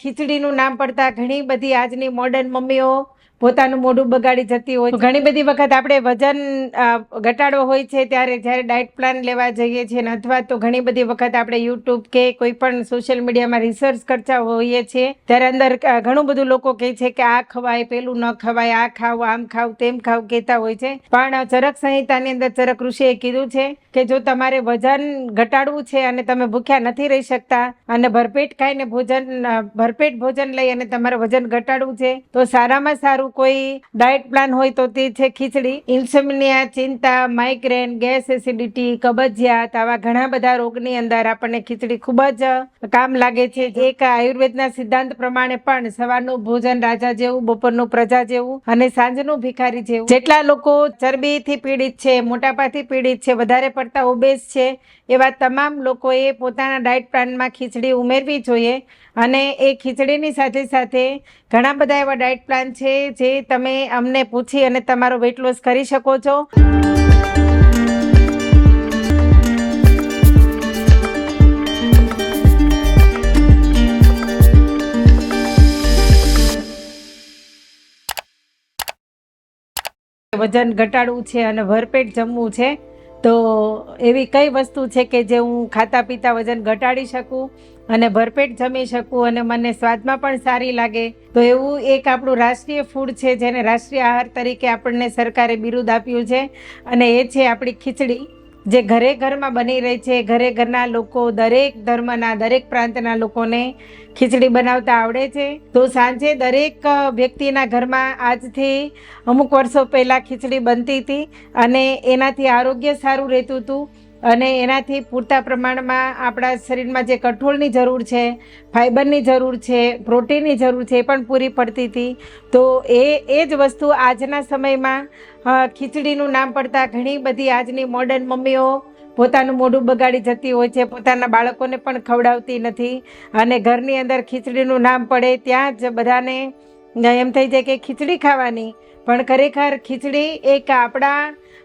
ખીચડીનું નામ પડતા ઘણી બધી આજની મોડર્ન મમ્મીઓ પોતાનું મોઢું બગાડી જતી હોય ઘણી બધી વખત આપણે વજન ઘટાડવો હોય છે ત્યારે જ્યારે ડાયટ પ્લાન લેવા જઈએ છીએ ને અથવા તો ઘણી બધી વખત આપણે યુટ્યુબ કે કોઈ પણ સોશિયલ મીડિયામાં રિસર્ચ કરતા હોઈએ છીએ ત્યારે અંદર ઘણું બધું લોકો કહે છે કે આ ખવાય પેલું ન ખવાય આ ખાવ આમ ખાવ તેમ ખાવ કહેતા હોય છે. પણ ચરક સંહિતાની અંદર ચરક ઋષિએ કીધું છે કે જો તમારે વજન ઘટાડવું છે અને તમે ભૂખ્યા નથી રહી શકતા અને ભરપેટ ખાઈને ભોજન ભરપેટ ભોજન લઈ અને તમારે વજન ઘટાડવું છે તો સારામાં સારું કોઈ ડાયટ પ્લાન હોય તો તે છે ખીચડી. ઇન્સોમિનિયા ચિંતા માઇગ્રેન ગેસ એસિડિટી કબજિયાત આવા ઘણા બધા રોગની અંદર આપણને ખીચડી ખૂબ જ કામ લાગે છે. એક આયુર્વેદના સિદ્ધાંત પ્રમાણે પણ સવારનું ભોજન રાજા જેવું, બપોરનું પ્રજા જેવું અને સાંજનું ભિખારી જેવું. જેટલા લોકો ચરબીથી પીડિત છે, મોટાપાથી પીડિત છે, વધારે પડતા ઓબેસ છે, એવા તમામ લોકોએ પોતાના ડાયટ પ્લાનમાં ખીચડી ઉમેરવી જોઈએ અને એ ખીચડીની સાથે સાથે ઘણા બધા એવા ડાયટ પ્લાન છે જે તમે અમને પૂછી અને તમારો વેટ લોસ કરી શકો છો. વજન ઘટાડવું છે અને ભરપેટ જમવું છે. તો એવી કઈ વસ્તુ છે કે જે હું ખાતા પીતા વજન ઘટાડી શકું અને ભરપેટ જમી શકું અને મને સ્વાદમાં પણ સારી લાગે? તો એવું એક આપણું રાષ્ટ્રીય ફૂડ છે જેને રાષ્ટ્રીય આહાર તરીકે આપણને સરકારે બિરુદ આપ્યું છે અને એ છે આપણી ખીચડી. જે ઘરે ઘરમાં બની રહી છે, ઘરે ઘરના લોકો, દરેક ધર્મના, દરેક પ્રાંતના લોકોને ખીચડી બનાવતા આવડે છે. તો સાંજે દરેક વ્યક્તિના ઘરમાં આજથી અમુક વર્ષો પહેલાં ખીચડી બનતી હતી અને એનાથી આરોગ્ય સારું રહેતું હતું. અને એનાથી પૂરતા પ્રમાણમાં આપણા શરીરમાં જે કઠોળની જરૂર છે, ફાઇબરની જરૂર છે, પ્રોટીનની જરૂર છે એ પણ પૂરી પડતી હતી. તો એ એ જ વસ્તુ આજના સમયમાં ખીચડીનું નામ પડતા ઘણી બધી આજની મોડર્ન મમ્મીઓ પોતાનું મોઢું બગાડી જતી હોય છે, પોતાના બાળકોને પણ ખવડાવતી નથી. અને ઘરની અંદર ખીચડીનું નામ પડે ત્યાં જ બધાને, એમ થઈ જાય કે ખીચડી ખાવાની. પણ ખરેખર ખીચડી એક આપણા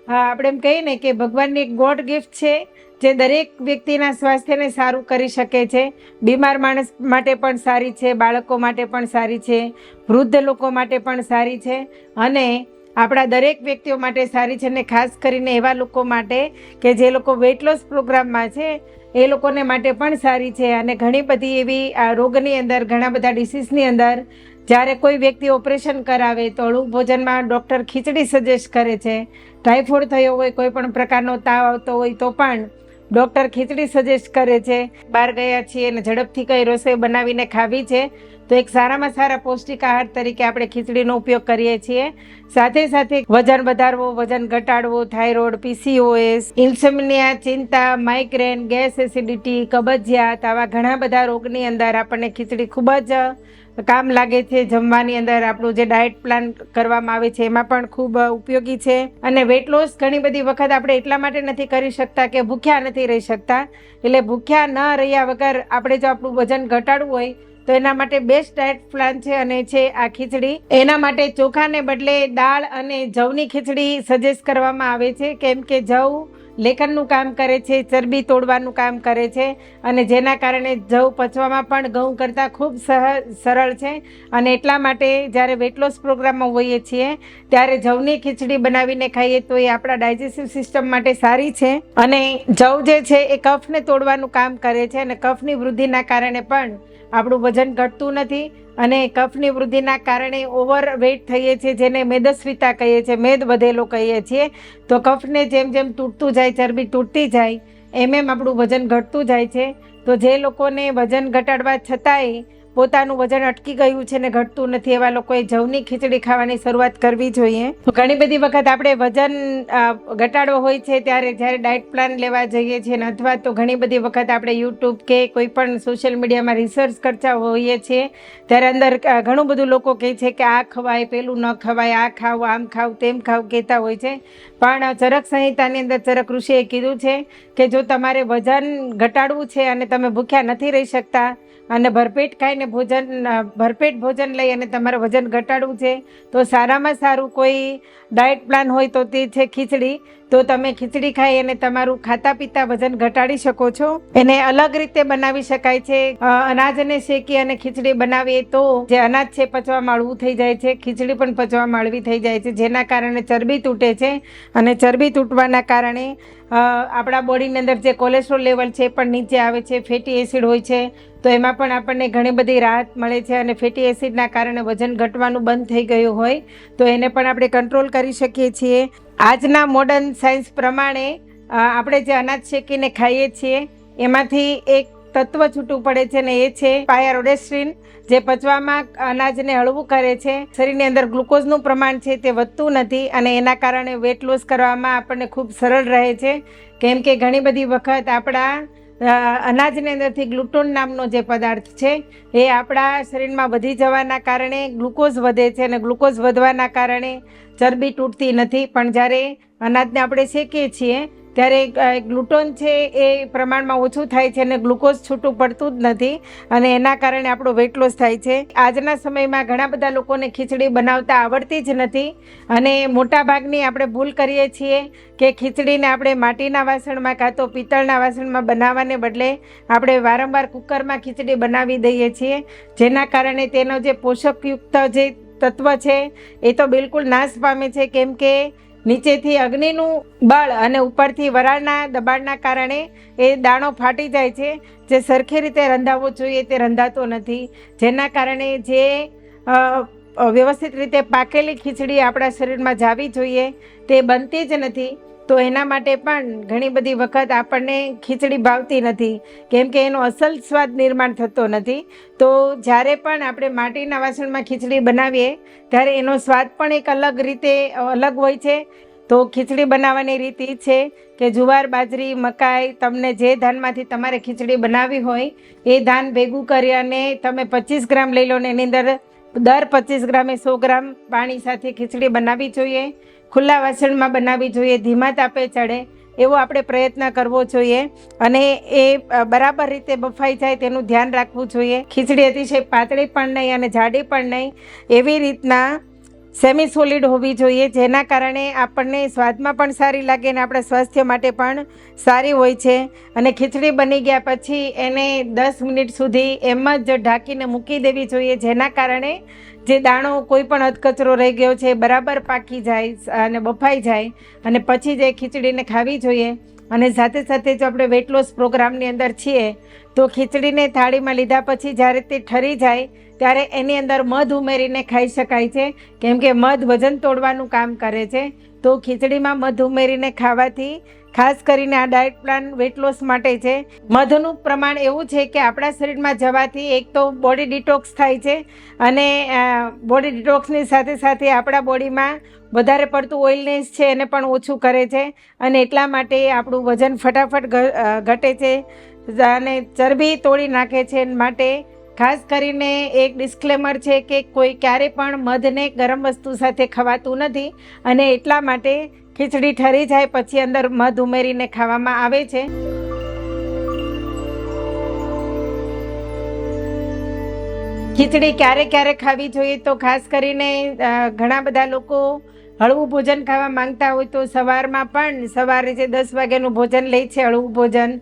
અ, આપણે એમ કહીએ ને કે ભગવાનની એક ગોડ ગિફ્ટ છે જે દરેક વ્યક્તિના સ્વાસ્થ્યને સારું કરી શકે છે. બીમાર માણસ માટે પણ સારી છે બાળકો માટે પણ સારી છે વૃદ્ધ લોકો માટે પણ સારી છે. અને આપણા દરેક વ્યક્તિઓ માટે સારી છે અને ખાસ કરીને એવા લોકો માટે કે જે લોકો વેટ લોસ પ્રોગ્રામમાં છે એ લોકોને માટે પણ સારી છે. અને ઘણી બધી એવી આ રોગની અંદર ઘણા બધા ડિસીઝની અંદર જ્યારે કોઈ વ્યક્તિ ઓપરેશન કરાવે તો હળવું ભોજનમાં ડૉક્ટર ખીચડી સજેસ્ટ કરે છે. ટાઇફોઇડ થયો હોય, કોઈ પણ પ્રકારનો તાવ આવતો હોય તો પણ ડૉક્ટર ખીચડી સજેસ્ટ કરે છે. બહાર ગયા છીએ અને ઝડપથી કઈ રસોઈ બનાવીને ખાવી છે, તો એક સારામાં સારા પૌષ્ટિક આહાર તરીકે આપણે ખીચડીનો ઉપયોગ કરીએ છીએ. સાથે સાથે વજન વધારવો, વજન ઘટાડવો, થાઇરોઇડ, પીસીઓએસ, ઇન્સોમિનિયા, ચિંતા, માઇગ્રેન, ગેસ એસિડિટી, કબજિયાત આવા ઘણા બધા રોગની અંદર આપણને ખીચડી ખૂબ જ કામ લાગે છે જમવાની અંદર. આપણું જે ડાયટ પ્લાન કરવામાં આવે છે, એમાં પણ ખૂબ ઉપયોગી છે. અને વેટ લોસ ઘણી બધી વખત આપણે એટલા માટે નથી કરી શકતા કે ભૂખ્યા નથી રહી શકતા. એટલે ભૂખ્યા ન રહ્યા વગર આપણે જો આપણું વજન ઘટાડવું હોય, તો એના માટે બેસ્ટ ડાયટ પ્લાન છે અને છે આ ખીચડી. એના માટે ચોખાને બદલે દાળ અને જવની ખીચડી સજેસ્ટ કરવામાં આવે છે. કેમ કે જવ લેખનનું કામ કરે છે, ચરબી તોડવાનું કામ કરે છે અને જેના કારણે જવ પચવામાં પણ ઘઉં કરતાં ખૂબ સહ, સરળ છે અને એટલા માટે જ્યારે વેટ લોસ પ્રોગ્રામમાં હોઈએ છીએ, ત્યારે જવની ખીચડી બનાવીને ખાઈએ તો એ આપણા ડાયજેસ્ટિવ સિસ્ટમ માટે સારી છે અને જવ જે છે એ કફને તોડવાનું કામ કરે છે અને કફની વૃદ્ધિના કારણે પણ આપણું વજન ઘટતું નથી અને કફની વૃદ્ધિના કારણે ઓવર વેઇટ થઈએ છીએ, જેને મેદસ્વીતા કહીએ છીએ, મેદ વધેલો કહીએ છીએ. તો કફને જેમ જેમ તૂટતું જાય, ચરબી તૂટતી જાય, એમ એમ આપણું વજન ઘટતું જાય છે. તો જે લોકોને વજન ઘટાડવા છતાંય પોતાનું વજન અટકી ગયું છે ને ઘટતું નથી, એવા લોકોએ જવની ખીચડી ખાવાની શરૂઆત કરવી જોઈએ. ઘણી બધી વખત આપણે વજન ઘટાડવો હોય છે ત્યારે જ્યારે ડાયટ પ્લાન લેવા જઈએ છીએ ને અથવા તો ઘણી બધી વખત આપણે યુટ્યુબ કે કોઈ પણ સોશિયલ મીડિયામાં રિસર્ચ કરતા હોઈએ છીએ, ત્યારે અંદર ઘણું બધું લોકો કહે છે કે આ ખવાય, પેલું ન ખવાય, આ ખાવ, આમ ખાવ, તેમ ખાવ કહેતા હોય છે. પણ ચરક સંહિતાની અંદર ચરક ઋષિએ કીધું છે કે જો તમારે વજન ઘટાડવું છે અને તમે ભૂખ્યા નથી રહી શકતા અને ભરપેટ ખાઈને ભોજન, ભરપેટ ભોજન લઈ અને તમારે વજન ઘટાડવું છે, તો સારામાં સારું કોઈ ડાયટ પ્લાન હોય તો તે છે ખીચડી. તો તમે ખીચડી ખાઈ અને તમારું ખાતા પીતા વજન ઘટાડી શકો છો. એને અલગ રીતે બનાવી શકાય છે. અનાજને શેકી અને ખીચડી બનાવીએ તો જે અનાજ છે પચવા માળવું થઈ જાય છે, ખીચડી પણ પચવા માળવી થઈ જાય છે, જેના કારણે ચરબી તૂટે છે અને ચરબી તૂટવાના કારણે આપણા બોડીની અંદર જે કોલેસ્ટ્રોલ લેવલ છે પણ નીચે આવે છે ફેટી એસિડ હોય છે તો એમાં પણ આપણને ઘણી બધી રાહત મળે છે અને ફેટી એસિડના કારણે વજન ઘટવાનું બંધ થઈ ગયું હોય, તો એને પણ આપણે કંટ્રોલ કરી શકીએ છીએ. આજના મોડર્ન સાયન્સ પ્રમાણે આપણે જે અનાજ શેકીને ખાઈએ છીએ, એમાંથી એક તત્વ છૂટું પડે છે ને એ છે પાયરોડેસ્ટ્રીન, જે પચવામાં અનાજને હળવું કરે છે. શરીરની અંદર ગ્લુકોઝનું પ્રમાણ છે તે વધતું નથી અને એના કારણે વેટ લોસ કરવામાં આપણને ખૂબ સરળ રહે છે. કેમ કે ઘણી બધી વખત આપણા અનાજની અંદરથી ગ્લુટોન નામનો જે પદાર્થ છે, એ આપણા શરીરમાં વધી જવાના કારણે ગ્લુકોઝ વધે છે અને ગ્લુકોઝ વધવાના કારણે ચરબી તૂટતી નથી. પણ જ્યારે અનાજને આપણે શેકીએ છીએ ત્યારે ગ્લુટોન છે એ પ્રમાણમાં ઓછું થાય છે અને ગ્લુકોઝ છૂટું પડતું જ નથી અને એના કારણે આપણો વેટ લોસ થાય છે. આજના સમયમાં ઘણા બધા લોકોને ખીચડી બનાવતા આવડતી જ નથી અને મોટા ભાગની આપણે ભૂલ કરીએ છીએ કે ખીચડીને આપણે માટીના વાસણમાં કાં તો પિત્તળના વાસણમાં બનાવવાને બદલે આપણે વારંવાર કુકરમાં ખીચડી બનાવી દઈએ છીએ. જેના કારણે તેનો જે પોષકયુક્ત જે તત્વ છે એ તો બિલકુલ નાશ પામે છે. કેમ કે નીચેથી અગ્નિનું બળ અને ઉપરથી વરાળના દબાણના કારણે એ દાણો ફાટી જાય છે. જે સરખી રીતે રંધાવવો જોઈએ તે રંધાતો નથી. જેના કારણે જે વ્યવસ્થિત રીતે પાકેલી ખીચડી આપણા શરીરમાં જાવી જોઈએ તે બનતી જ નથી. તો એના માટે પણ ઘણી બધી વખત આપણને ખીચડી ભાવતી નથી. કેમ કે એનો અસલ સ્વાદ નિર્માણ થતો નથી. તો જ્યારે પણ આપણે માટીના વાસણમાં ખીચડી બનાવીએ, ત્યારે એનો સ્વાદ પણ એક અલગ રીતે, અલગ હોય છે. તો ખીચડી બનાવવાની રીત એ છે કે જુવાર, બાજરી, મકાઈ, તમને જે ધાનમાંથી તમારે ખીચડી બનાવવી હોય, એ ધાન ભેગું કરી અને તમે પચીસ ગ્રામ લઈ લો ને એની અંદર દર પચીસ ગ્રામે સો ગ્રામ પાણી સાથે ખીચડી બનાવવી જોઈએ. ખુલ્લા વાસણમાં બનાવવી જોઈએ, ધીમા તાપે ચડે એવો આપણે પ્રયત્ન કરવો જોઈએ અને એ બરાબર રીતે બફાઈ જાય તેનું ધ્યાન રાખવું જોઈએ. ખીચડી અતિશય પાતળી પણ નહીં અને જાડી પણ નહીં. એવી રીતના સેમી સોલિડ હોવી જોઈએ, જેના કારણે આપણને સ્વાદમાં પણ સારી લાગે અને આપણા સ્વાસ્થ્ય માટે પણ સારી હોય છે. અને ખીચડી બની ગયા પછી એને દસ મિનિટ સુધી એમ જ ઢાંકીને મૂકી દેવી જોઈએ, જેના કારણે જે દાણો કોઈ પણ અધકચરો રહી ગયો છે બરાબર પાકી જાય અને બફાઈ જાય અને પછી જે ખીચડીને ખાવી જોઈએ. અને સાથે સાથે જો આપણે વેટ લોસ પ્રોગ્રામની અંદર છીએ, તો ખીચડીને થાળીમાં લીધા પછી જ્યારે તે ઠરી જાય, ત્યારે એની અંદર મધ ઉમેરીને ખાઈ શકાય છે. કેમ કે મધ વજન તોડવાનું કામ કરે છે. તો ખીચડીમાં મધ ઉમેરીને ખાવાથી ખાસ કરીને આ ડાયટ પ્લાન વેટ લોસ માટે છે. મધનું પ્રમાણ એવું છે કે આપણા શરીરમાં જવાથી એક તો બોડી ડિટોક્સ થાય છે અને બોડી ડિટોક્સની સાથે સાથે આપણા બોડીમાં વધારે પડતું ઓઇલનેસ છે એને પણ ઓછું કરે છે અને એટલા માટે આપણું વજન ફટાફટ ઘટે છે અને ચરબી તોડી નાખે છે માટે. ખાસ કરીને એક ડિસ્ક્લેમર છે કે કોઈ ક્યારે પણ મધને ગરમ વસ્તુ સાથે ખવાતું નથી અને એટલા માટે ખીચડી ઠરી જાય પછી અંદર મધ ઉમેરીને ખાવામાં આવે છે. ખીચડી ક્યારે ક્યારે ખાવી જોઈએ તો ખાસ કરીને ઘણા બધા લોકો હળવું ભોજન ખાવા માંગતા હોય તો સવારમાં પણ સવારે જે દસ વાગ્યાનું ભોજન લે છે હળવું ભોજન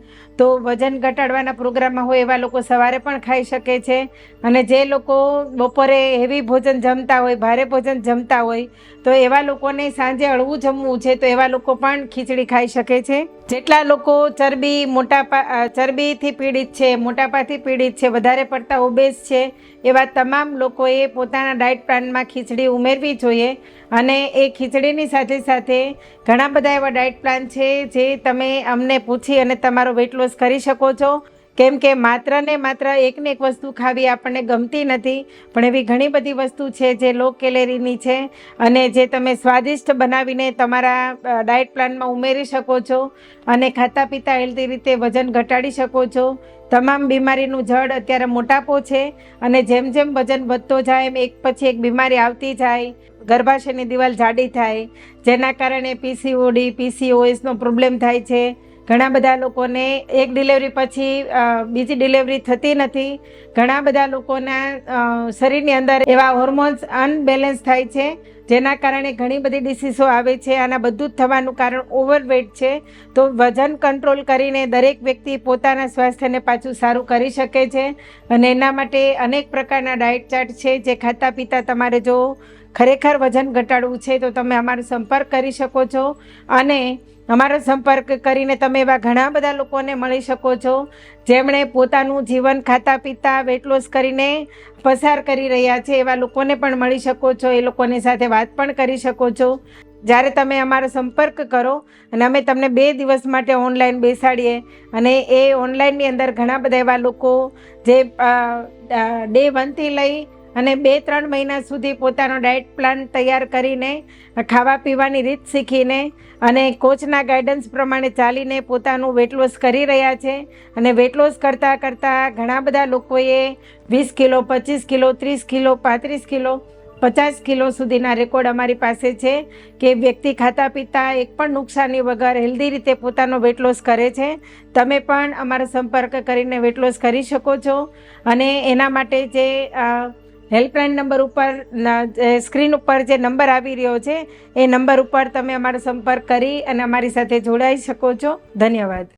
તો વજન ઘટાડવાના પ્રોગ્રામમાં હોય એવા લોકો સવારે પણ ખાઈ શકે છે. અને જે લોકો બપોરે હેવી ભોજન જમતા હોય, ભારે ભોજન જમતા હોય, તો એવા લોકોને સાંજે હળવું જમવું છે તો એવા લોકો પણ ખીચડી ખાઈ શકે છે. જેટલા લોકો ચરબી મોટાપા ચરબીથી પીડિત છે, મોટાપાથી પીડિત છે, વધારે પડતા ઓબેસ છે, એવા તમામ લોકોએ પોતાના ડાયટ પ્લાનમાં ખીચડી ઉમેરવી જોઈએ. અને એ ખીચડીની સાથે સાથે ઘણા બધા એવા ડાયટ પ્લાન છે જે તમે અમને પૂછી અને તમારો વેટ લોસ કરી શકો છો. કેમ કે માત્ર ને માત્ર એકને એક વસ્તુ ખાવી આપણને ગમતી નથી, પણ એવી ઘણી બધી વસ્તુ છે જે લો કેલેરીની છે અને જે તમે સ્વાદિષ્ટ બનાવીને તમારા ડાયટ પ્લાનમાં ઉમેરી શકો છો અને ખાતા પીતા હેલ્ધી રીતે વજન ઘટાડી શકો છો. તમામ બીમારીનું જડ અત્યારે મોટાપો છે અને જેમ જેમ વજન વધતો જાય એમ એક પછી એક બીમારી આવતી જાય, ગર્ભાશયની દિવાલ જાડી થાય, જેના કારણે પીસીઓડી પીસીઓએસનો પ્રોબ્લેમ થાય છે. ઘણા બધા લોકોને એક ડિલિવરી પછી બીજી ડિલિવરી થતી નથી. ઘણા બધા લોકોના શરીરની અંદર એવા હોર્મોન્સ અનબેલેન્સ થાય છે, જેના કારણે ઘણી બધી ડિસીઝો આવે છે. આના બધું જ થવાનું કારણ ઓવરવેટ છે. તો વજન કંટ્રોલ કરીને દરેક વ્યક્તિ પોતાના સ્વાસ્થ્યને પાછું સારું કરી શકે છે. અને એના માટે અનેક પ્રકારના ડાયટ ચાર્ટ છે, જે ખાતા પીતા તમારે જો ખરેખર વજન ઘટાડવું છે તો તમે અમારો સંપર્ક કરી શકો છો અને અમારો સંપર્ક કરીને તમે એવા ઘણા બધા લોકોને મળી શકો છો. જેમણે પોતાનું જીવન ખાતા પીતા વેટ લોસ કરીને પસાર કરી રહ્યા છે, એવા લોકોને પણ મળી શકો છો, એ લોકોની સાથે વાત પણ કરી શકો છો. જ્યારે તમે અમારો સંપર્ક કરો અને અમે તમને બે દિવસ માટે ઓનલાઈન બેસાડીએ અને એ ઓનલાઈનની અંદર ઘણા બધા એવા લોકો જે ડે વનથી લઈ અને બે, ત્રણ મહિના સુધી પોતાનો ડાયટ પ્લાન તૈયાર કરીને, ખાવા પીવાની રીત શીખીને અને કોચના ગાઈડન્સ પ્રમાણે ચાલીને પોતાનું વેટ લોસ કરી રહ્યા છે. અને વેટ લોસ કરતાં કરતાં ઘણા બધા લોકોએ વીસ કિલો, પચીસ કિલો, ત્રીસ કિલો, પાંત્રીસ કિલો, પચાસ કિલો સુધીના રેકોર્ડ અમારી પાસે છે કે વ્યક્તિ ખાતા પીતા એક પણ નુકસાની વગર હેલ્ધી રીતે પોતાનો વેટ લોસ કરે છે. તમે પણ અમારો સંપર્ક કરીને વેટ લોસ કરી શકો છો. અને એના માટે જે હેલ્પલાઇન નંબર ઉપર સ્ક્રીન ઉપર જે નંબર આવી રહ્યો છે, એ નંબર ઉપર તમે અમારો સંપર્ક કરી અને અમારી સાથે જોડાઈ શકો છો. ધન્યવાદ.